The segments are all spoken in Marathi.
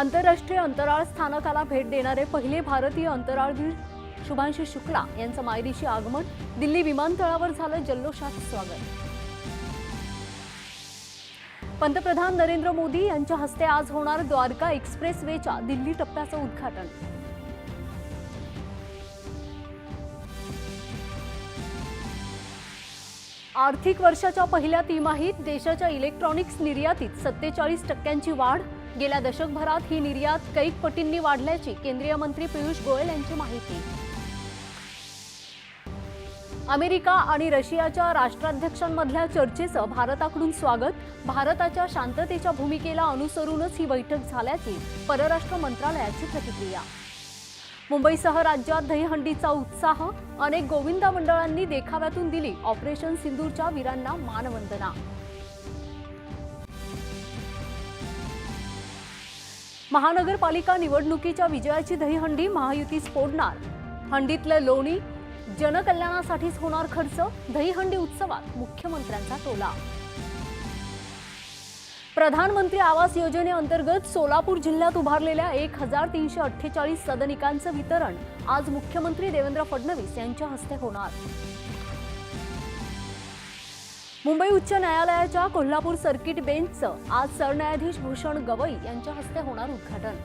आंतरराष्ट्रीय अंतराळ स्थानकाला भेट देणारे पहिले भारतीय अंतराळवीर शुभांशु शुक्ला यांचं मायदेशी आगमन दिल्ली विमानतळावर झालं जल्लोषात स्वागत. पंतप्रधान नरेंद्र मोदी यांच्या हस्ते आज होणार द्वारका एक्सप्रेस वेच्या दिल्ली टप्प्याचं उद्घाटन. आर्थिक वर्षाच्या पहिल्या तिमाहीत देशाच्या इलेक्ट्रॉनिक्स निर्यातीत सत्तेचाळीस टक्क्यांची वाढ गेल्या दशकभरात ही निर्यात कैक पटींनी वाढल्याची केंद्रीय मंत्री पियुष गोयल यांची माहिती. अमेरिका आणि रशियाच्या राष्ट्राध्यक्षांमधल्या चर्चेचं भारताकडून स्वागत. भारताच्या शांततेच्या भूमिकेला अनुसरूनच ही बैठक झाल्याची परराष्ट्र मंत्रालयाची प्रतिक्रिया. मुंबईसह राज्यात दहीहंडीचा उत्साह अनेक गोविंदा मंडळांनी देखाव्यातून दिली ऑपरेशन सिंदूरच्या वीरांना मानवंदना. महानगरपालिका निवडणुकीच्या विजयाची दहीहंडी महायुतीच फोडणार. हंडीतलं लोणी जनकल्याणासाठीच होणार खर्च दहीहंडी उत्सवात मुख्यमंत्र्यांचा टोला. प्रधानमंत्री आवास योजनेअंतर्गत सोलापूर जिल्ह्यात उभारलेल्या एक हजार तीनशे अठ्ठेचाळीस सदनिकांचं वितरण आज मुख्यमंत्री देवेंद्र फडणवीस यांच्या हस्ते होणार. मुंबई उच्च न्यायालयाच्या कोल्हापूर सर्किट बेंचचं आज सरन्यायाधीश भूषण गवई यांच्या हस्ते होणार उद्घाटन.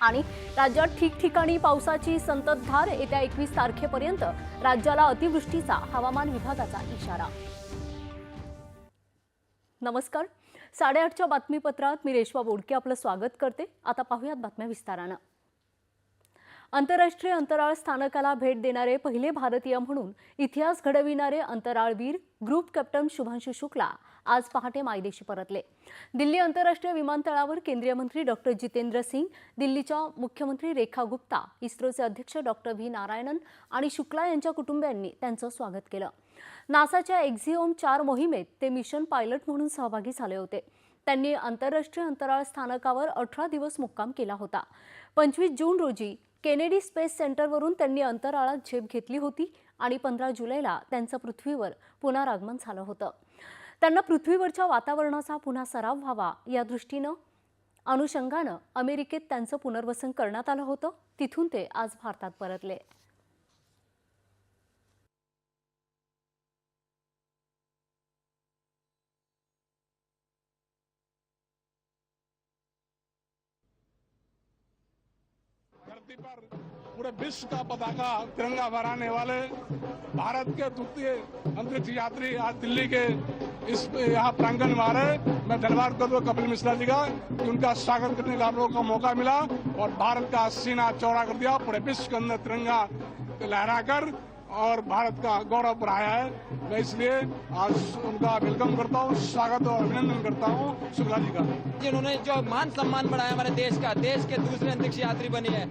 आणि राज्यात ठिकठिकाणी पावसाची संततधार येत्या एकवीस तारखेपर्यंत राज्याला अतिवृष्टीचा हवामान विभागाचा इशारा. नमस्कार. साडेआठच्या बातमीपत्रात मी रेश्वा बोडके आपलं स्वागत करते. आता पाहूयात बातम्या विस्तारानं. आंतरराष्ट्रीय अंतराळ स्थानकाला भेट देणारे पहिले भारतीय म्हणून इतिहास घडविणारे अंतराळवीर ग्रुप कॅप्टन शुभांशु शुक्ला आज पहाटे मायदेशी परतले. दिल्ली आंतरराष्ट्रीय विमानतळावर केंद्रीय मंत्री डॉक्टर जितेंद्र सिंग दिल्लीच्या मुख्यमंत्री रेखा गुप्ता इस्रोचे अध्यक्ष डॉक्टर व्ही. नारायणन आणि शुक्ला यांच्या कुटुंबियांनी त्यांचं स्वागत केलं. नासाच्या एक्झिओम चार मोहिमेत ते मिशन पायलट म्हणून सहभागी झाले होते. त्यांनी आंतरराष्ट्रीय अंतराळ स्थानकावर अठरा दिवस मुक्काम केला होता. पंचवीस जून रोजी केनेडी स्पेस सेंटरवरून त्यांनी अंतराळात झेप घेतली होती आणि पंधरा जुलैला त्यांचं पृथ्वीवर पुनरागमन झालं होतं. त्यांना पृथ्वीवरच्या वातावरणाचा पुन्हा सराव व्हावा या दृष्टीनं अनुषंगानं अमेरिकेत त्यांचं पुनर्वसन करण्यात आलं होतं. तिथून ते आज भारतात परतले. पर पूरे विश्व का पताका तिरंगा फहराने वाले भारत के द्वितीय अंतरिक्ष यात्री आज दिल्ली के इस यहाँ प्रांगण में आ रहे मैं धन्यवाद कर दो कपिल मिश्रा जी का कि उनका स्वागत करने का आप लोगों को मौका मिला और भारत का सीना चौड़ा कर दिया। पूरे विश्व के अंदर तिरंगा लहराकर और भारत का गौरव बढ़ाया है। मैं इसलिए आज उनका वेलकम करता हूँ, स्वागत और अभिनंदन करता हूँ शुक्ला जी का। जिन्होंने जो मान सम्मान बढ़ाया हमारे देश का, देश के दूसरे अंतरिक्ष यात्री बनी है।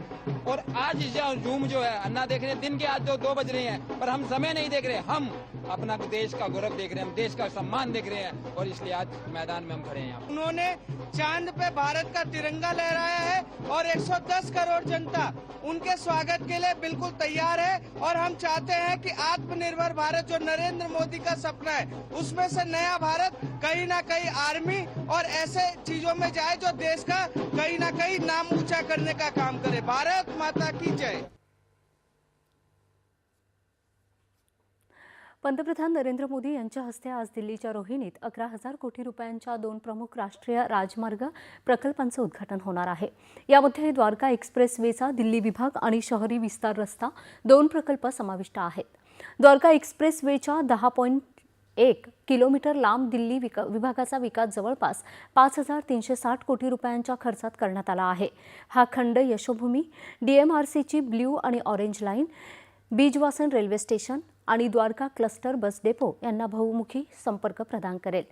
और आज जो जूम जो है, अन्ना देख रहे हैं, दिन के आज जो दो बज रहे हैं, पर हम समय नहीं देख रहे, हम अपना देश का गौरव देख रहे हैं, हम देश का सम्मान देख रहे हैं और इसलिए आज मैदान में हम खड़े हैं उन्होंने चाँद पे भारत का तिरंगा लहराया है और 110 करोड़ जनता उनके स्वागत के लिए बिल्कुल तैयार है और हम चाहते हैं कि आत्मनिर्भर भारत जो नरेंद्र मोदी का सपना है, उसमें से नया भारत कहीं ना कहीं आर्मी और ऐसे चीज़ों में जाए जो देश का कहीं ना कहीं नाम ऊँचा करने का काम करे। भारत माता की जय। पंतप्रधान नरेंद्र मोदी यांच्या हस्ते आज दिल्लीच्या रोहिणीत अकरा हजार कोटी रुपयांच्या दोन प्रमुख राष्ट्रीय राजमार्ग प्रकल्पांचं उद्घाटन होणार आहे. यामध्ये द्वारका एक्सप्रेस वेचा दिल्ली विभाग आणि शहरी विस्तार रस्ता दोन प्रकल्प समाविष्ट आहेत. द्वारका एक्सप्रेस वेच्या दहा पॉईंट एक किलोमीटर लांब दिल्ली विका विभागाचा विकास जवळपास पाच हजार तीनशे साठ कोटी रुपयांच्या खर्चात करण्यात आला आहे. हा खंड यशोभूमी डीएमआरसीची ब्ल्यू आणि orange line Bijwasan railway station आणि द्वारका क्लस्टर बस डेपो यांना बहुमुखी संपर्क प्रदान करेल.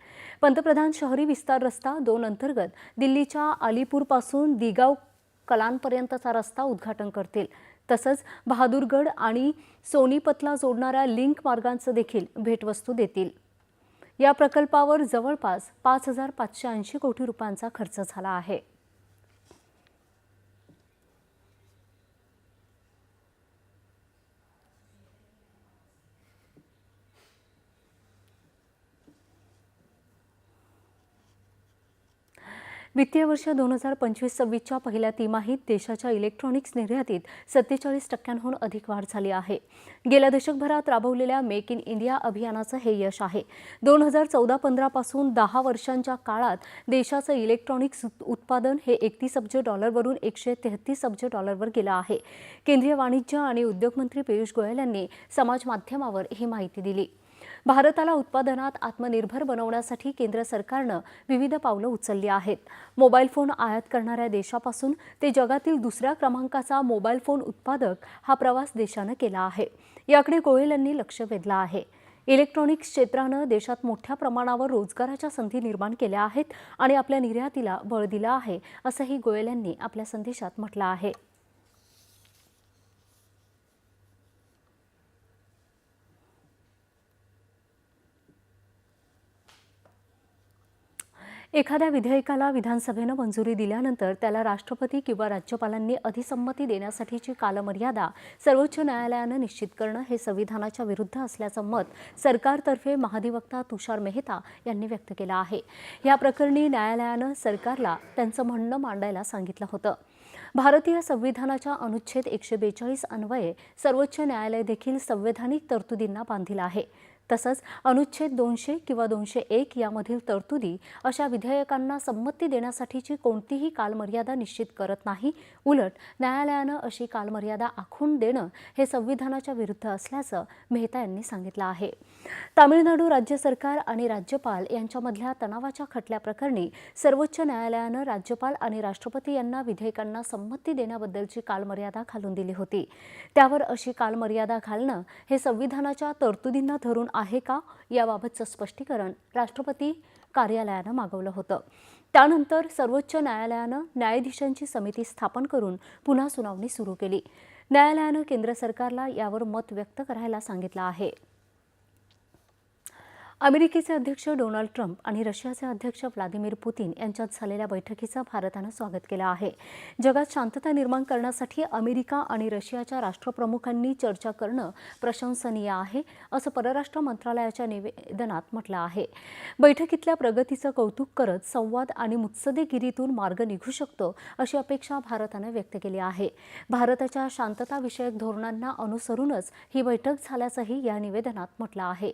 पंतप्रधान शहरी विस्तार रस्ता दोन अंतर्गत दिल्लीच्या अलीपूरपासून दिगाव कलांपर्यंतचा रस्ता उद्घाटन करतील. तसंच बहादूरगड आणि सोनीपतला जोडणाऱ्या लिंक मार्गांचं देखील भेटवस्तू देतील. या प्रकल्पावर जवळपास पाच हजार पाचशे ऐंशी कोटी रुपयांचा खर्च झाला आहे. वित्तीय वर्ष दोन हजार पंचवीस सव्वीसच्या पहिल्या तिमाहीत देशाच्या इलेक्ट्रॉनिक्स निर्यातीत सत्तेचाळीस टक्क्यांहून अधिक वाढ झाली आहे. गेल्या दशकभरात राबवलेल्या मेक इन इंडिया अभियानाचं हे यश आहे. दोन हजार चौदा पंधरापासून दहा वर्षांच्या काळात देशाचं इलेक्ट्रॉनिक्स उत्पादन हे एकतीस अब्ज डॉलरवरून एकशे तेहतीस अब्ज डॉलरवर गेलं आहे. केंद्रीय वाणिज्य आणि उद्योग मंत्री पियुष गोयल यांनी समाज माध्यमावर ही माहिती दिली. भारताला उत्पादनात आत्मनिर्भर बनवण्यासाठी केंद्र सरकारनं विविध पावलं उचलली आहेत. मोबाईल फोन आयात करणाऱ्या देशापासून ते जगातील दुसऱ्या क्रमांकाचा मोबाईल फोन उत्पादक हा प्रवास देशानं केला आहे. याकडे गोयल यांनी लक्ष वेधलं आहे. इलेक्ट्रॉनिक्स क्षेत्रानं देशात मोठ्या प्रमाणावर रोजगाराच्या संधी निर्माण केल्या आहेत आणि आपल्या निर्यातीला बळ दिलं आहे असंही गोयल यांनी आपल्या संदेशात म्हटलं आहे. एखाद्या विधेयकाला विधानसभेनं मंजुरी दिल्यानंतर त्याला राष्ट्रपती किंवा राज्यपालांनी अधिसंमती देण्यासाठीची कालमर्यादा सर्वोच्च न्यायालयानं निश्चित करणं हे संविधानाच्या विरुद्ध असल्याचं मत सरकारतर्फे महाधिवक्ता तुषार मेहता यांनी व्यक्त केलं आहे. या प्रकरणी न्यायालयानं सरकारला त्यांचं म्हणणं मांडायला सांगितलं होतं. भारतीय संविधानाच्या अनुच्छेद एकशे बेचाळीस अन्वये सर्वोच्च न्यायालय देखील संवैधानिक तरतुदींना बांधील आहे. तसंच अनुच्छेद दोनशे किंवा दोनशे एक यामधील तरतुदी अशा विधेयकांना संमती देण्यासाठीची कोणतीही कालमर्यादा निश्चित करत नाही. उलट न्यायालयानं अशी कालमर्यादा आखून देणं हे संविधानाच्या विरुद्ध असल्याचं मेहता यांनी सांगितलं आहे. तामिळनाडू राज्य सरकार आणि राज्यपाल यांच्यामधल्या तणावाच्या खटल्याप्रकरणी सर्वोच्च न्यायालयानं राज्यपाल आणि राष्ट्रपती यांना विधेयकांना संमती देण्याबद्दलची कालमर्यादा घालून दिली होती. त्यावर अशी कालमर्यादा घालणं हे संविधानाच्या तरतुदींना धरून आहे का याबाबतचं स्पष्टीकरण राष्ट्रपती कार्यालयानं मागवलं होतं. त्यानंतर सर्वोच्च न्यायालयानं न्यायाधीशांची समिती स्थापन करून पुन्हा सुनावणी सुरू केली. न्यायालयानं केंद्र सरकारला यावर मत व्यक्त करायला सांगितलं आहे. अमेरिकेचे अध्यक्ष डोनाल्ड ट्रम्प आणि रशियाचे अध्यक्ष व्लादिमीर पुतीन यांच्यात झालेल्या बैठकीचं भारतानं स्वागत केलं आहे. जगात शांतता निर्माण करण्यासाठी अमेरिका आणि रशियाच्या राष्ट्रप्रमुखांनी चर्चा करणं प्रशंसनीय आहे असं परराष्ट्र मंत्रालयाच्या निवेदनात म्हटलं आहे. बैठकीतल्या प्रगतीचं कौतुक करत संवाद आणि मुत्सदेगिरीतून मार्ग निघू शकतो अशी अपेक्षा भारतानं व्यक्त केली आहे. भारताच्या शांतताविषयक धोरणांना अनुसरूनच ही बैठक झाल्याचंही या निवेदनात म्हटलं आहे.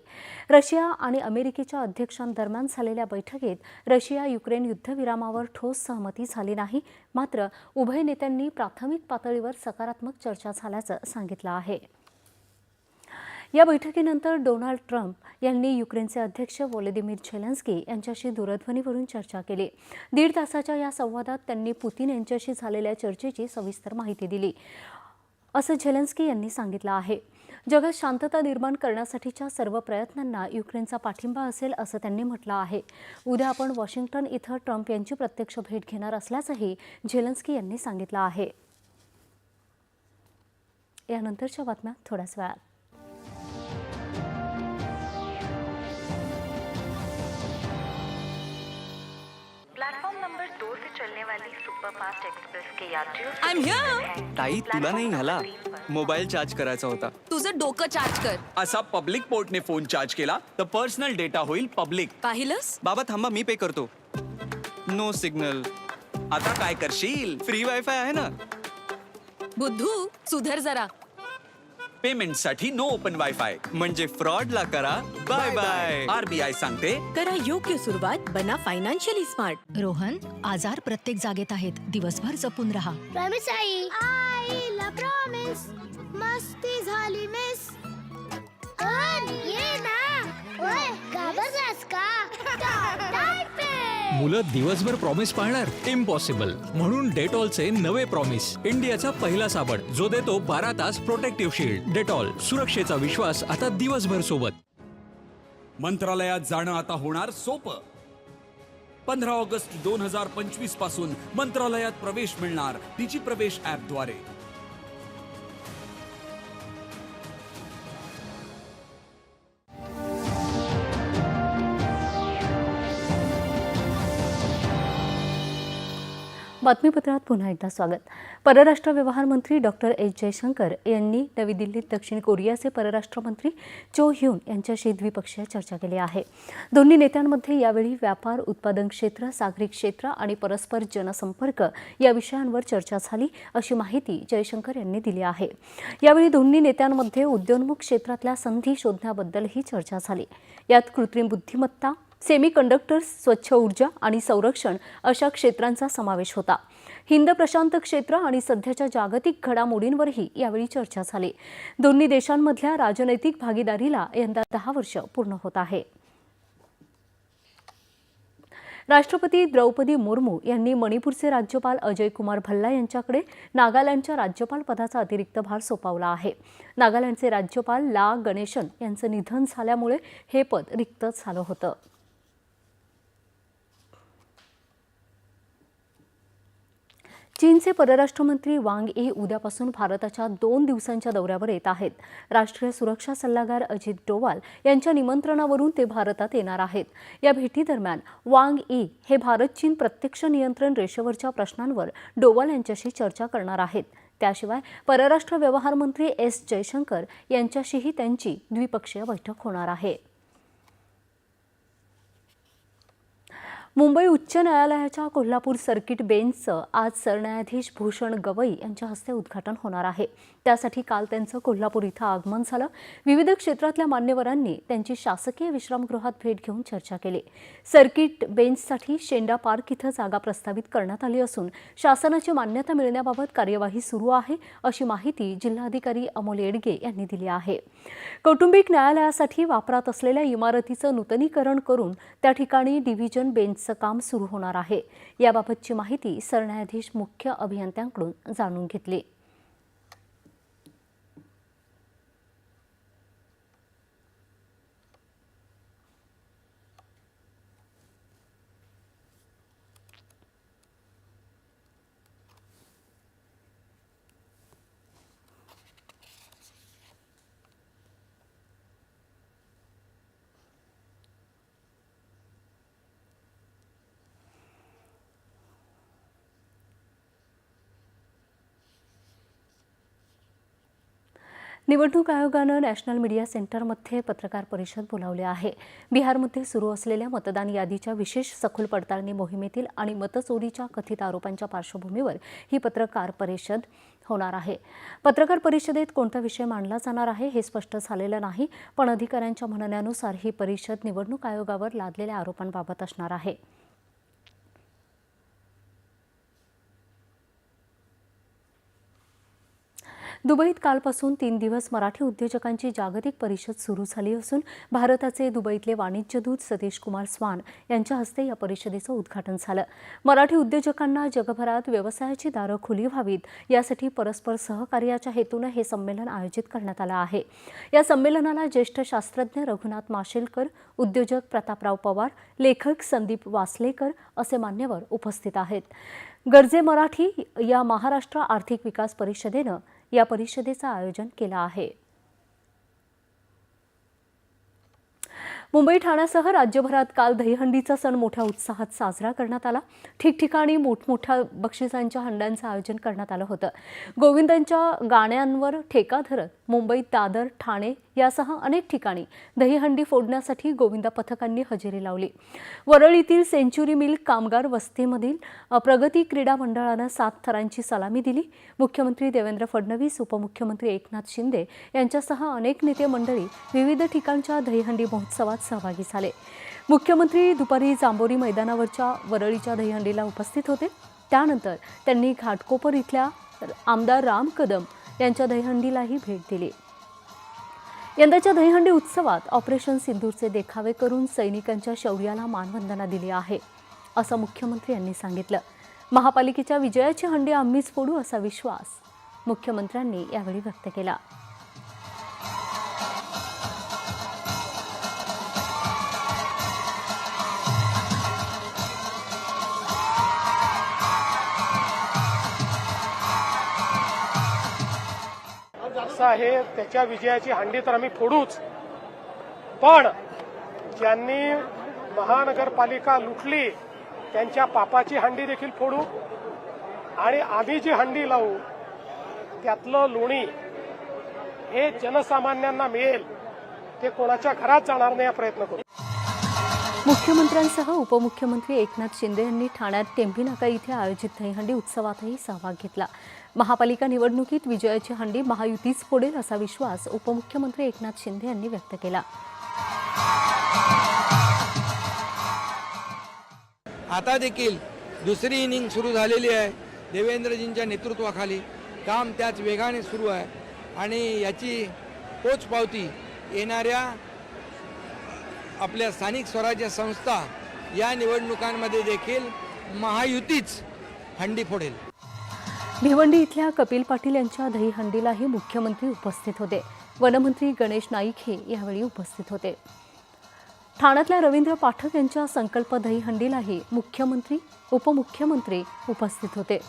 रशिया आणि आणि अमेरिकेच्या अध्यक्षांदरम्यान झालेल्या बैठकीत रशिया युक्रेन युद्धविरामावर ठोस सहमती झाली नाही मात्र उभय नेत्यांनी प्राथमिक पातळीवर सकारात्मक चर्चा झाल्याचं सांगितलं आहे. या बैठकीनंतर डोनाल्ड ट्रम्प यांनी युक्रेनचे अध्यक्ष व्लोदिमीर झेलेन्स्की यांच्याशी दूरध्वनीवरून चर्चा केली. दीड तासाच्या या संवादात त्यांनी पुतीन यांच्याशी झालेल्या चर्चेची सविस्तर माहिती दिली. असं झेलेन्स्की यांनी सांगितलं आहे. जगात शांतता निर्माण करण्यासाठीच्या सर्व प्रयत्नांना युक्रेनचा पाठिंबा असेल असं त्यांनी म्हटलं आहे. उद्या आपण वॉशिंग्टन इथं ट्रम्प यांची प्रत्यक्ष भेट घेणार असल्याचंही झेलेन्स्की यांनी सांगितलं आहे. यानंतरच्या बातम्या थोड्याच वेळात. I'm here. ताई तुला नाही ह्याला पर मोबाईल चार्ज करायचा होता. तुझं डोकं चार्ज कर. असा पब्लिक पोर्टने फोन चार्ज केला तर पर्सनल डेटा होईल पब्लिक. पाहिलंस? बाबा थांबा मी पे करतो. नो सिग्नल आता काय करशील? फ्री वायफाय आहे ना? बुद्धू सुधर जरा. पेमेंटसाठी नो ओपन वायफाय. म्हणजे फ्रॉड ला करा. बाय बाय आरबीआय सांगते. करा योग्य सुरुवात बना फायनान्शियली स्मार्ट रोहन आजार प्रत्येक जागेत आहेत. दिवसभर जपून राहा. प्रॉमिस आई. आईला प्रॉमिस मस्ती झाली मिस ये ना. घाबरलास का टाइम मुलं दिवसभर प्रॉमिस पाळणार? इम्पॉसिबल म्हणून डेटॉलचे नवे प्रॉमिस इंडियाचा पहिला साबण. जो देतो बारा तास प्रोटेक्टिव्ह शील्ड डेटॉल सुरक्षेचा विश्वास आता दिवसभर सोबत. मंत्रालयात जाणं आता होणार सोपं. पंधरा ऑगस्ट दोन हजार पंचवीसपासून मंत्रालयात प्रवेश मिळणार. तिची प्रवेश ॲपद्वारे. बातमीपत्रात पुन्हा एकदा स्वागत. परराष्ट्र व्यवहार मंत्री डॉक्टर एस. जयशंकर यांनी नवी दिल्लीत दक्षिण कोरियाचे परराष्ट्र मंत्री चो ह्यून यांच्याशी द्विपक्षीय चर्चा केली आहे. दोन्ही नेत्यांमध्ये यावेळी व्यापार उत्पादन क्षेत्र सागरी क्षेत्र आणि परस्पर जनसंपर्क या विषयांवर चर्चा झाली अशी माहिती जयशंकर यांनी दिली आहे. यावेळी दोन्ही नेत्यांमध्ये उद्योन्मुख क्षेत्रातल्या संधी शोधण्याबद्दलही चर्चा झाली. यात कृत्रिम बुद्धिमत्ता सेमी कंडक्टर्स स्वच्छ ऊर्जा आणि संरक्षण अशा क्षेत्रांचा समावेश होता. हिंद प्रशांत क्षेत्र आणि सध्याच्या जागतिक घडामोडींवरही यावेळी चर्चा झाली. दोन्ही देशांमधल्या राजनैतिक भागीदारीला यंदा दहा वर्ष पूर्ण होत आहे. राष्ट्रपती द्रौपदी मुर्मू यांनी मणिपूरचे राज्यपाल अजय कुमार भल्ला यांच्याकडे नागालँडच्या राज्यपाल पदाचा अतिरिक्त भार सोपवला आहे. नागालँडचे राज्यपाल ला गणेशन यांचं निधन झाल्यामुळे हे पद रिक्त झालं होतं. चीनचे परराष्ट्र मंत्री वांग ई उद्यापासून भारताच्या दोन दिवसांच्या दौऱ्यावर येत आहेत. राष्ट्रीय सुरक्षा सल्लागार अजित डोवाल यांच्या निमंत्रणावरून ते भारतात येणार आहेत. या भेटीदरम्यान वांग ई हे भारत चीन प्रत्यक्ष नियंत्रण रेषेवरच्या प्रश्नांवर डोवाल यांच्याशी चर्चा करणार आहेत. त्याशिवाय परराष्ट्र व्यवहार मंत्री एस जयशंकर यांच्याशीही त्यांची द्विपक्षीय बैठक होणार आहे. मुंबई उच्च न्यायालयाच्या कोल्हापूर सर्किट बेंचचं आज सरन्यायाधीश भूषण गवई यांच्या हस्ते उद्घाटन होणार आहे. त्यासाठी काल त्यांचं कोल्हापूर इथं आगमन झालं. विविध क्षेत्रातल्या मान्यवरांनी त्यांची शासकीय विश्रामगृहात भेट घेऊन चर्चा केली. सर्किट बेंचसाठी शेंडा पार्क इथं जागा प्रस्तावित करण्यात आली असून शासनाची मान्यता मिळण्याबाबत कार्यवाही सुरू आहे अशी माहिती जिल्हाधिकारी अमोल येडगे यांनी दिली आहे. कौटुंबिक न्यायालयासाठी वापरात असलेल्या इमारतीचं नूतनीकरण करून त्या ठिकाणी डिव्हिजन बेंचचं काम सुरू होणार आहे. याबाबतची माहिती सरन्यायाधीश मुख्य अभियंत्यांकडून जाणून घेतली. निवडणूक आयोगानं नॅशनल मीडिया सेंटरमध्ये पत्रकार परिषद बोलावली आहे. बिहारमध्ये सुरू असलेल्या मतदान यादीच्या विशेष सखोल पडताळणी मोहिमेतील आणि मतचोरीच्या कथित आरोपांच्या पार्श्वभूमीवर ही पत्रकार परिषद होणार आहे. पत्रकार परिषदेत कोणता विषय मांडला जाणार आहे हे स्पष्ट झालेलं नाही पण अधिकाऱ्यांच्या म्हणण्यानुसार ही परिषद निवडणूक आयोगावर लादलेल्या आरोपांबाबत असणार आहे. दुबईत कालपासून तीन दिवस मराठी उद्योजकांची जागतिक परिषद सुरू झाली असून भारताचे दुबईतले वाणिज्य दूत सतीश कुमार स्वान यांच्या हस्ते या परिषदेचं उद्घाटन झालं. मराठी उद्योजकांना जगभरात व्यवसायाची दारं खुली व्हावीत यासाठी परस्पर सहकार्याच्या हेतूनं हे संमेलन आयोजित करण्यात आलं आहे. या संमेलनाला ज्येष्ठ शास्त्रज्ञ रघुनाथ माशेलकर उद्योजक प्रतापराव पवार लेखक संदीप वासलेकर असे मान्यवर उपस्थित आहेत. गरजे मराठी या महाराष्ट्र आर्थिक विकास परिषदेनं या परिषदेचं आयोजन केलं आहे. मुंबई ठाण्यासह राज्यभरात काल दहीहंडीचा सण मोठ्या उत्साहात साजरा करण्यात आला. ठिकठिकाणी मोठमोठ्या बक्षिसांच्या हंड्यांचं आयोजन करण्यात आलं होतं. गोविंदांच्या गाण्यांवर ठेका धरत मुंबईत दादर ठाणे यासह अनेक ठिकाणी दहीहंडी फोडण्यासाठी गोविंदा पथकांनी हजेरी लावली. वरळीतील सेंच्युरी मिल कामगार वस्तीमधील प्रगती क्रीडा मंडळानं सात थरांची सलामी दिली. मुख्यमंत्री देवेंद्र फडणवीस उपमुख्यमंत्री एकनाथ शिंदे यांच्यासह अनेक नेते मंडळी विविध ठिकाणच्या दहीहंडी महोत्सवात सहभागी झाले. मुख्यमंत्री दुपारी जांभोरी मैदानावरच्या वरळीच्या दहीहंडीला उपस्थित होते. त्यानंतर त्यांनी घाटकोपर इथल्या आमदार राम कदम यांच्या दहीहंडीलाही भेट दिली. यंदाच्या दहीहंडी उत्सवात ऑपरेशन सिंधूरचे देखावे करून सैनिकांच्या शौर्याला मानवंदना दिली आहे असं मुख्यमंत्री यांनी सांगितलं. महापालिकेच्या विजयाची हंडी आम्हीच फोडू असा विश्वास मुख्यमंत्र्यांनी यावेळी व्यक्त केला. असं आहे त्याच्या विजयाची हंडी तर आम्ही फोडूच. पण ज्यांनी महानगरपालिका लुटली त्यांच्या पापाची हंडी देखील फोडू आणि आम्ही जी हंडी लावू त्यातलं लोणी हे जनसामान्यांना मिळेल ते कोणाच्या घरात जाणार नाही हा प्रयत्न करू. मुख्यमंत्र्यांसह उपमुख्यमंत्री एकनाथ शिंदे यांनी ठाण्यात टेंभी नाका इथे आयोजित दहीहंडी उत्सवातही सहभाग घेतला. महापालिका निवडणुकीत विजयाची हंडी महायुतीच फोडेल असा विश्वास उपमुख्यमंत्री एकनाथ शिंदे यांनी व्यक्त केला. आता देखील दुसरी इनिंग सुरू झालेली आहे देवेंद्रजींच्या नेतृत्वाखाली. काम त्याच वेगाने सुरू आहे. आणि याची पोचपावती येणाऱ्या आपल्या स्थानिक स्वराज्य संस्था या निवडणुकांमध्ये देखील महायुतीच हंडी फोडेल. भिवंडी इथल्या कपिल पाटील यांच्या दहीहंडीलाही मुख्यमंत्री उपस्थित होते. वनमंत्री गणेश नाईक हे यावेळी उपस्थित होते. ठाण्यातल्या रवींद्र पाठक यांच्या संकल्प दहीहंडीलाही मुख्यमंत्री उपमुख्यमंत्री उपस्थित होते.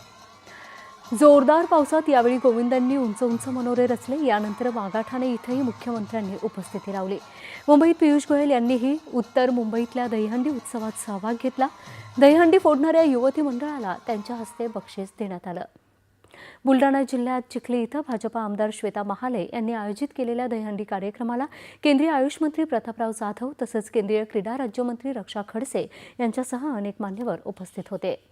जोरदार पावसात यावेळी गोविंदांनी उंच उंच मनोरे रचले. यानंतर वाघाठाणे इथंही मुख्यमंत्र्यांनी उपस्थिती लावली. मुंबईत पियुष गोयल यांनीही उत्तर मुंबईतल्या दहीहंडी उत्सवात सहभाग घेतला. दहीहंडी फोडणाऱ्या युवती मंडळाला त्यांच्या हस्ते बक्षीस देण्यात आलं. बुलढाणा जिल्ह्यात चिखली इथं भाजपा आमदार श्वेता महाले यांनी आयोजित केलेल्या दहीहंडी कार्यक्रमाला केंद्रीय आयुष मंत्री प्रतापराव जाधव तसंच केंद्रीय क्रीडा राज्यमंत्री रक्षा खडसे यांच्यासह अनेक मान्यवर उपस्थित होते.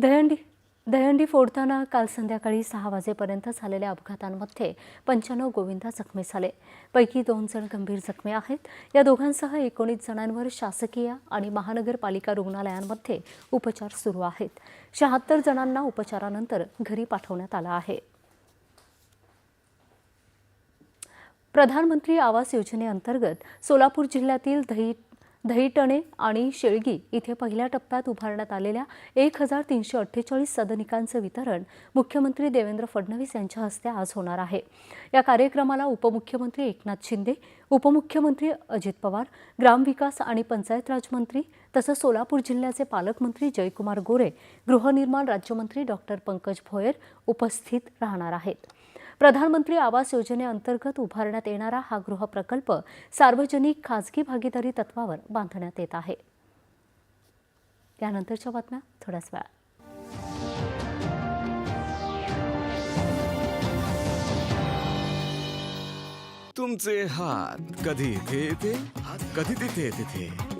दहंडी दहंडी फोडताना काल संध्याकाळी सहा वाजेपर्यंत झालेल्या अपघातांमध्ये पंच्याण्णव गोविंदा जखमी झाले. पैकी दोन जण गंभीर जखमी आहेत. या दोघांसह एकोणीस जणांवर शासकीय आणि महानगरपालिका रुग्णालयांमध्ये उपचार सुरू आहेत. शहात्तर जणांना उपचारानंतर घरी पाठवण्यात आलं आहे. प्रधानमंत्री आवास योजनेअंतर्गत सोलापूर जिल्ह्यातील दही दहीटणे आणि शेळगी इथे पहिल्या टप्प्यात उभारण्यात आलेल्या एक हजार तीनशे अठ्ठेचाळीस सदनिकांचं वितरण मुख्यमंत्री देवेंद्र फडणवीस यांच्या हस्ते आज होणार आहे. या कार्यक्रमाला उपमुख्यमंत्री एकनाथ शिंदे उपमुख्यमंत्री अजित पवार ग्रामविकास आणि पंचायत राज मंत्री तसंच सोलापूर जिल्ह्याचे पालकमंत्री जयकुमार गोरे गृहनिर्माण राज्यमंत्री डॉक्टर पंकज भोयर उपस्थित राहणार आहेत. प्रधानमंत्री आवास योजनेअंतर्गत उभारण्यात येणारा हा गृहप्रकल्प सार्वजनिक खाजगी भागीदारी तत्वावर बांधण्यात येत आहे. यानंतरच्या बातम्या थोड्याच वेळा तुमचे हात कधी इथे येते? कधी तिथे तिथे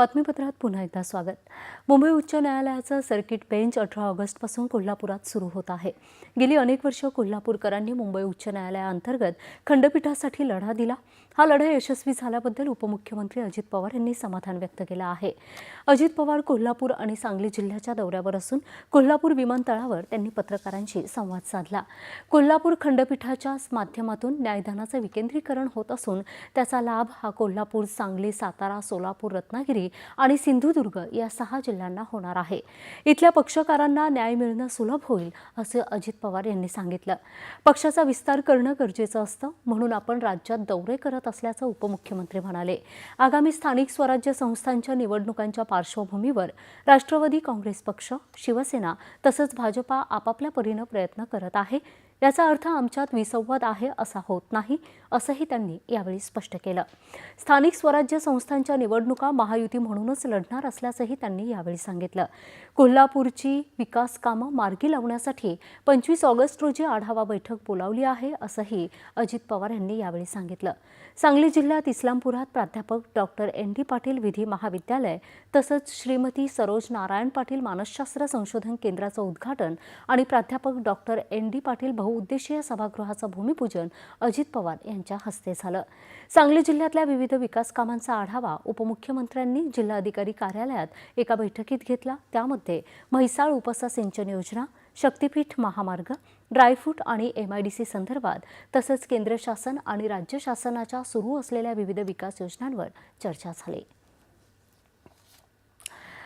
बातमीपत्रात पुन्हा एकदा स्वागत. मुंबई उच्च न्यायालयाचं सर्किट बेंच अठरा ऑगस्टपासून कोल्हापुरात सुरू होत आहे. गेली अनेक वर्ष कोल्हापूरकरांनी मुंबई उच्च न्यायालयाअंतर्गत खंडपीठासाठी लढा दिला. हा लढा यशस्वी झाल्याबद्दल उपमुख्यमंत्री अजित पवार यांनी समाधान व्यक्त केलं आहे. अजित पवार कोल्हापूर आणि सांगली जिल्ह्याच्या दौऱ्यावर असून कोल्हापूर विमानतळावर त्यांनी पत्रकारांशी संवाद साधला. कोल्हापूर खंडपीठाच्या माध्यमातून न्यायदानाचं विकेंद्रीकरण होत असून त्याचा लाभ हा कोल्हापूर सांगली सातारा सोलापूर रत्नागिरी आणि सिंधुदुर्ग या सहा जिल्ह्यांना होणार आहे. इथल्या पक्षकारांना न्याय मिळणं सुलभ होईल असं अजित पवार यांनी सांगितलं. पक्षाचा विस्तार करणं गरजेचं असतं म्हणून आपण राज्यात दौरे करत असल्याचं उपमुख्यमंत्री म्हणाले. आगामी स्थानिक स्वराज्य संस्थांच्या निवडणुकांच्या पार्श्वभूमीवर राष्ट्रवादी काँग्रेस पक्ष शिवसेना तसंच भाजपा आपापल्या परीनं प्रयत्न करत आहे. याचा अर्थ आमच्यात विसंवाद आहे असा होत नाही असंही त्यांनी यावेळी स्पष्ट केलं. स्थानिक स्वराज्य संस्थांच्या निवडणुका महायुती म्हणूनच लढणार असल्याचंही त्यांनी यावेळी सांगितलं. कोल्हापूरची विकास कामं मार्गी लावण्यासाठी पंचवीस ऑगस्ट रोजी आढावा बैठक बोलावली आहे असंही अजित पवार यांनी यावेळी सांगितलं. सांगली जिल्ह्यात इस्लामपुरात प्राध्यापक डॉक्टर एन डी पाटील विधी महाविद्यालय तसंच श्रीमती सरोज नारायण पाटील मानसशास्त्र संशोधन केंद्राचं उद्घाटन आणि प्राध्यापक डॉक्टर एन डी पाटील बहु बहुउद्देशीय सभागृहाचं भूमिपूजन अजित पवार यांच्या हस्ते झालं. सांगली जिल्ह्यातल्या विविध विकास कामांचा आढावा उपमुख्यमंत्र्यांनी जिल्हाधिकारी कार्यालयात एका बैठकीत घेतला. त्यामध्ये म्हैसाळ उपसा सिंचन योजना शक्तीपीठ महामार्ग ड्रायफ्रूट आणि एमआयडीसी संदर्भात तसंच केंद्र शासन आणि राज्य शासनाच्या सुरू असलेल्या विविध विकास योजनांवर चर्चा झाली.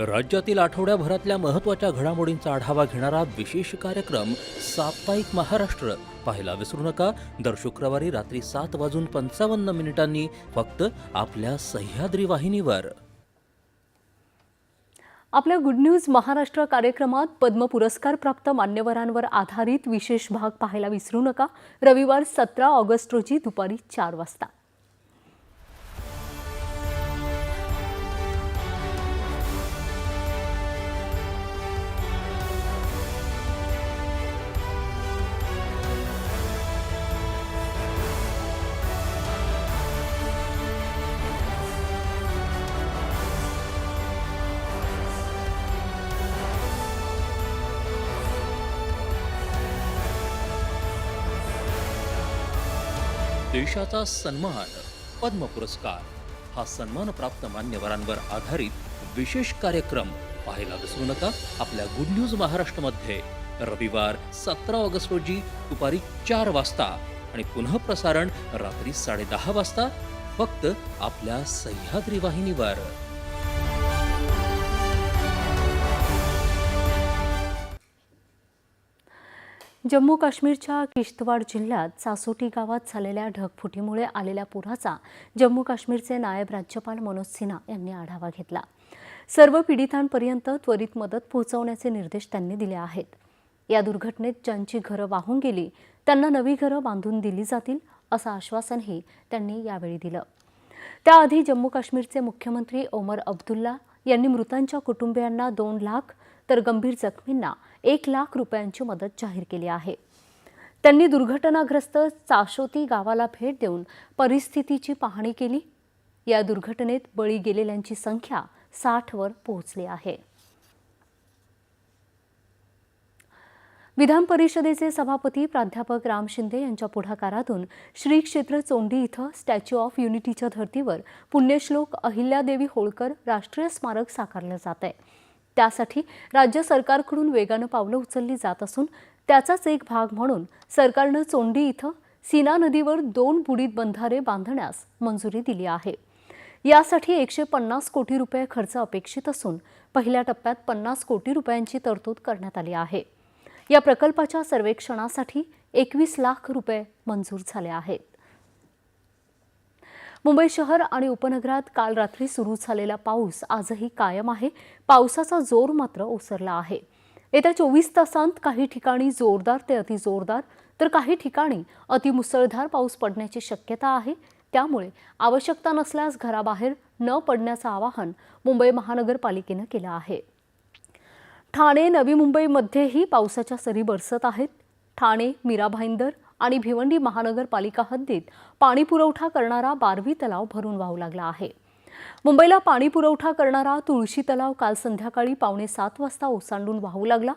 राज्यातील आठवड्याभरातल्या महत्त्वाच्या घडामोडींचा आढावा घेणारा विशेष कार्यक्रम साप्ताहिक महाराष्ट्र. पाहायला विसरू नका. दर शुक्रवारी रात्री सात वाजून पंचावन्न मिनिटांनी फक्त आपल्या सह्याद्री वाहिनीवर. आपल्या गुड न्यूज महाराष्ट्र कार्यक्रमात पद्म पुरस्कार प्राप्त मान्यवरांवर आधारित विशेष भाग पाहायला विसरू नका. रविवार सतरा ऑगस्ट रोजी दुपारी चार वाजता. देशाचा सन्मान पद्म पुरस्कार हा सन्मान प्राप्त मान्यवरांवर आधारित विशेष कार्यक्रम पाहायला विसरू नका. आपल्या गुड न्यूज महाराष्ट्रमध्ये रविवार सतरा ऑगस्ट रोजी दुपारी चार वाजता आणि पुन्हा प्रसारण रात्री साडेदहा वाजता फक्त आपल्या सह्याद्री वाहिनीवर. जम्मू काश्मीरच्या किश्तवाड जिल्ह्यात सासोटी गावात झालेल्या ढगफुटीमुळे आलेल्या पुराचा जम्मू काश्मीरचे नायब राज्यपाल मनोज सिन्हा यांनी आढावा घेतला. सर्व पीडितांपर्यंत त्वरित मदत पोहोचवण्याचे निर्देश त्यांनी दिले आहेत. या दुर्घटनेत ज्यांची घरं वाहून गेली त्यांना नवी घरं बांधून दिली जातील असं आश्वासनही त्यांनी यावेळी दिलं. त्याआधी जम्मू काश्मीरचे मुख्यमंत्री ओमर अब्दुल्ला यांनी मृतांच्या कुटुंबियांना दोन लाख तर गंभीर जखमींना एक लाख रुपयांची मदत जाहीर केली आहे. त्यांनी दुर्घटनाग्रस्त चाशोती गावाला भेट देऊन परिस्थितीची पाहणी केली. या दुर्घटनेत बळी गेलेल्यांची संख्या साठवर पोहोचली आहे. विधान परिषदेचे सभापती प्राध्यापक राम शिंदे यांच्या पुढाकारातून श्री क्षेत्र चोंडी इथं स्टॅच्यू ऑफ युनिटीच्या धर्तीवर पुण्यश्लोक अहिल्यादेवी होळकर राष्ट्रीय स्मारक साकारलं जात आहे त्यासाठी राज्य सरकारकडून वेगानं पावलं उचलली जात असून त्याचाच एक भाग म्हणून सरकारनं चोंडी इथं सीना नदीवर दोन बुडीत बंधारे बांधण्यास मंजुरी दिली आहे. यासाठी एकशे पन्नास कोटी रुपये खर्च अपेक्षित असून पहिल्या टप्प्यात पन्नास कोटी रुपयांची तरतूद करण्यात आली आहे. या प्रकल्पाच्या सर्वेक्षणासाठी एकवीस लाख रुपये मंजूर झाले आहेत. मुंबई शहर आणि उपनगरात काल रात्री सुरू झालेला पाऊस आजही कायम आहे. पावसाचा जोर मात्र ओसरला आहे. येत्या चोवीस तासांत काही ठिकाणी जोरदार ते अतिजोरदार तर काही ठिकाणी अतिमुसळधार पाऊस पडण्याची शक्यता आहे. त्यामुळे आवश्यकता नसल्यास घराबाहेर न पडण्याचं आवाहन मुंबई महानगरपालिकेनं केलं आहे. ठाणे नवी मुंबईमध्येही पावसाच्या सरी बरसत आहेत. ठाणे मीरा भाईंदर आणि भिवंडी महानगरपालिका हद्दीत पाणी पुरवठा करणारा बारवी तलाव भरून वाहू लागला आहे. मुंबईला पाणी पुरवठा करणारा तुळशी तलाव काल संध्याकाळी पावणे सात वाजता ओसांडून वाहू लागला.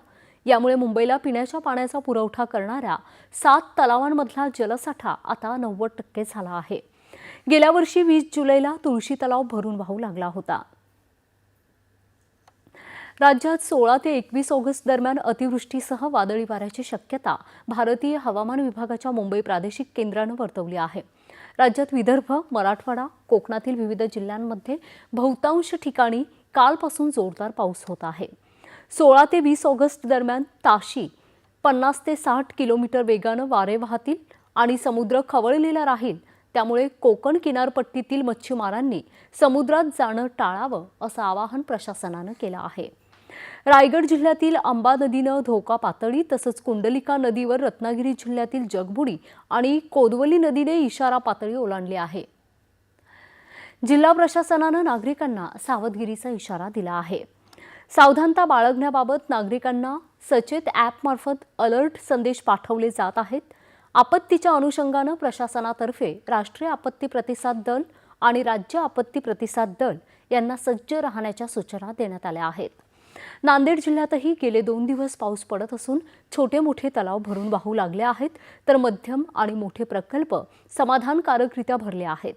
यामुळे मुंबईला पिण्याच्या पाण्याचा पुरवठा करणाऱ्या सात तलावांमधला जलसाठा आता नव्वद टक्के झाला आहे. गेल्या वर्षी वीस जुलैला तुळशी तलाव भरून वाहू लागला होता. राज्यात सोळा ते एकवीस ऑगस्ट दरम्यान अतिवृष्टीसह वादळी वाऱ्याची शक्यता भारतीय हवामान विभागाच्या मुंबई प्रादेशिक केंद्रानं वर्तवली आहे. राज्यात विदर्भ मराठवाडा कोकणातील विविध जिल्ह्यांमध्ये बहुतांश ठिकाणी कालपासून जोरदार पाऊस होत आहे. सोळा ते वीस ऑगस्ट दरम्यान ताशी पन्नास ते साठ किलोमीटर वेगानं वारे वाहतील आणि समुद्र खवळलेला राहील. त्यामुळे कोकण किनारपट्टीतील मच्छीमारांनी समुद्रात जाणं टाळावं असं आवाहन प्रशासनानं केलं आहे. रायगड जिल्ह्यातील अंबा नदीनं धोका पातळी तसंच कुंडलिका नदीवर रत्नागिरी जिल्ह्यातील जगबुडी आणि कोदवली नदीने इशारा पातळी ओलांडली आहे. जिल्हा प्रशासनानं नागरिकांना सावधगिरीचा इशारा दिला आहे. सावधानता बाळगण्याबाबत नागरिकांना सचेत ॲपमार्फत अलर्ट संदेश पाठवले जात आहेत. आपत्तीच्या अनुषंगानं प्रशासनातर्फे राष्ट्रीय आपत्ती प्रतिसाद दल आणि राज्य आपत्ती प्रतिसाद दल यांना सज्ज राहण्याच्या सूचना देण्यात आल्या आहेत. नांदेड जिल्ह्यातही गेले दोन दिवस पाऊस पडत असून छोटे मोठे तलाव भरून वाहू लागले आहेत तर मध्यम आणि मोठे प्रकल्प समाधानकारकरित्या भरले आहेत.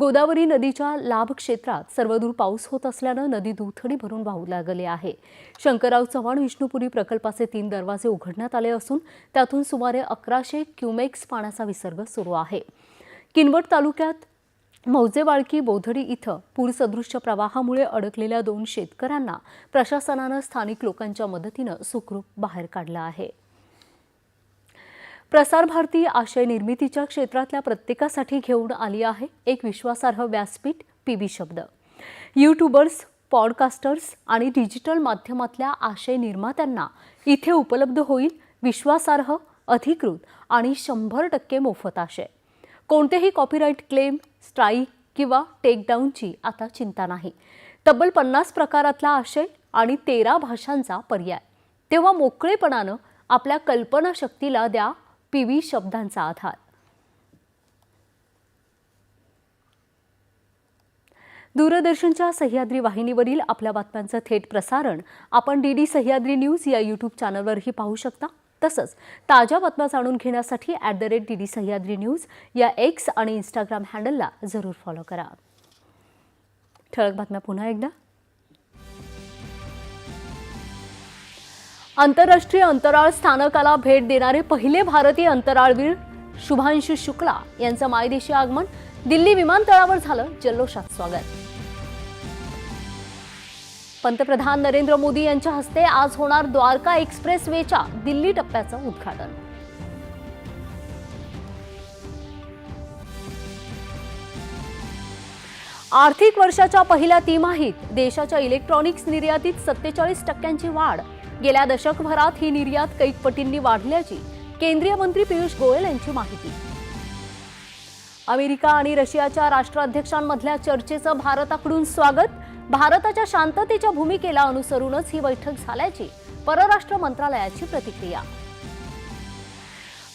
गोदावरी नदीच्या लाभ क्षेत्रात सर्वदूर पाऊस होत असल्यानं नदी दुथडी भरून वाहू लागले आहे. शंकरराव चव्हाण विष्णुपुरी प्रकल्पाचे तीन दरवाजे उघडण्यात आले असून त्यातून सुमारे अकराशे क्युमेक्स पाण्याचा विसर्ग सुरू आहे. किनवट तालुक्यात मौजेवाळकी बोधडी इथं पूरसदृश्य प्रवाहामुळे अडकलेल्या दोन शेतकऱ्यांना प्रशासनानं स्थानिक लोकांच्या मदतीनं सुखरूप बाहेर काढलं आहे. प्रसार भारती आशय निर्मितीच्या क्षेत्रातल्या प्रत्येकासाठी घेऊन आली आहे एक विश्वासार्ह व्यासपीठ पीबी शब्द. यूट्यूबर्स पॉडकास्टर्स आणि डिजिटल माध्यमातल्या आशय निर्मात्यांना इथे उपलब्ध होईल विश्वासार्ह अधिकृत आणि शंभर टक्के मोफत आशय. कोणतेही कॉपीराईट क्लेम स्ट्राईक किंवा टेकडाऊनची आता चिंता नाही. तब्बल पन्नास प्रकारातला आशय आणि तेरा भाषांचा पर्याय. तेव्हा मोकळेपणानं आपल्या कल्पनाशक्तीला द्या पी व्ही शब्दांचा आधार. दूरदर्शनच्या सह्याद्री वाहिनीवरील आपल्या बातम्यांचं थेट प्रसारण आपण डी डी सह्याद्री न्यूज या यूट्यूब चॅनलवरही पाहू शकता. तसंच ताज्या बातम्या जाणून घेण्यासाठी at the rate D D Sahyadri news या एक्स आणि इंस्टाग्राम हँडलला जरूर फॉलो करा. ठळक बातम्या पुन्हा एकदा. आंतरराष्ट्रीय अंतराळ स्थानकाला भेट देणारे पहिले भारतीय अंतराळवीर शुभांशु शुक्ला यांचं मायदेशी आगमन दिल्ली विमानतळावर झालं जल्लोषात स्वागत. पंतप्रधान नरेंद्र मोदी यांच्या हस्ते आज होणार द्वारका एक्सप्रेस वेच्या दिल्ली टप्प्याचं उद्घाटन. आर्थिक वर्षाच्या पहिल्या तिमाहीत देशाच्या इलेक्ट्रॉनिक्स निर्यातीत सत्तेचाळीस टक्क्यांची वाढ. गेल्या दशकभरात ही निर्यात कैकपटींनी वाढल्याची केंद्रीय मंत्री पियुष गोयल यांची माहिती. अमेरिका आणि रशियाच्या राष्ट्राध्यक्षांमधल्या चर्चेचं भारताकडून स्वागत. भारताच्या शांततेच्या भूमिकेला अनुसरूनच ही बैठक झाल्याची परराष्ट्र मंत्रालयाची प्रतिक्रिया.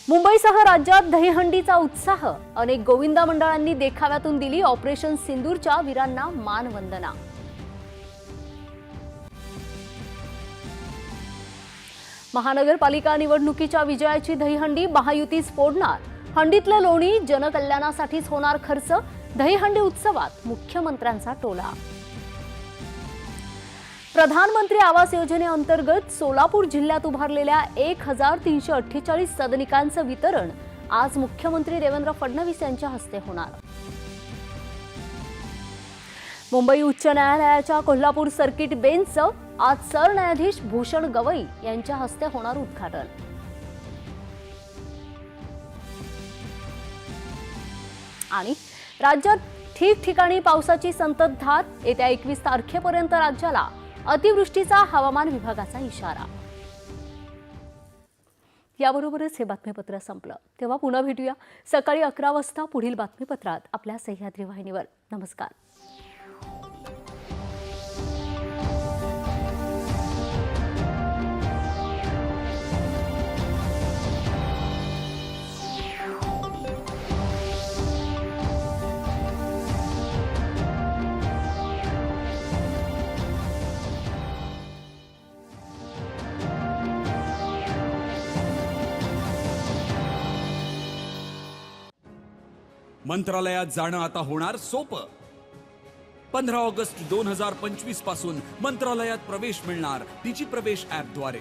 मुंबईसह राज्यात दहीहंडीचा उत्साह. अनेक गोविंदा मंडळांनी देखाव्यातून दिली ऑपरेशन सिंदूरच्या वीरांना मानवंदना महानगरपालिका निवडणुकीच्या विजयाची दहीहंडी महायुतीच फोडणार. हंडीतलं लोणी जनकल्याणासाठीच होणार खर्च. दहीहंडी उत्सवात मुख्यमंत्र्यांचा टोला. प्रधानमंत्री आवास योजनेअंतर्गत सोलापूर जिल्ह्यात उभारलेल्या एक हजार तीनशे अठ्ठेचाळीस सदनिकांचं वितरण आज मुख्यमंत्री देवेंद्र फडणवीस यांच्या हस्ते होणार. मुंबई उच्च न्यायालयाच्या कोल्हापूर सर्किट बेंचचं आज सरन्यायाधीश भूषण गवई यांच्या हस्ते होणार उद्घाटन. आणि राज्यात ठिकठिकाणी पावसाची संततधार येत्या एकवीस तारखेपर्यंत राज्याला अतिवृष्टीचा हवामान विभागाचा इशारा. याबरोबरच हे बातमीपत्र संपलं. तेव्हा पुन्हा भेटूया. सकाळी अकरा वाजता पुढील बातमीपत्रात आपल्या सह्याद्री वाहिनीवर. नमस्कार. मंत्रालयात जाणं आता होणार सोपं. पंधरा ऑगस्ट दोन हजार पंचवीसपासून मंत्रालयात प्रवेश मिळणार डिजी प्रवेश ऍपद्वारे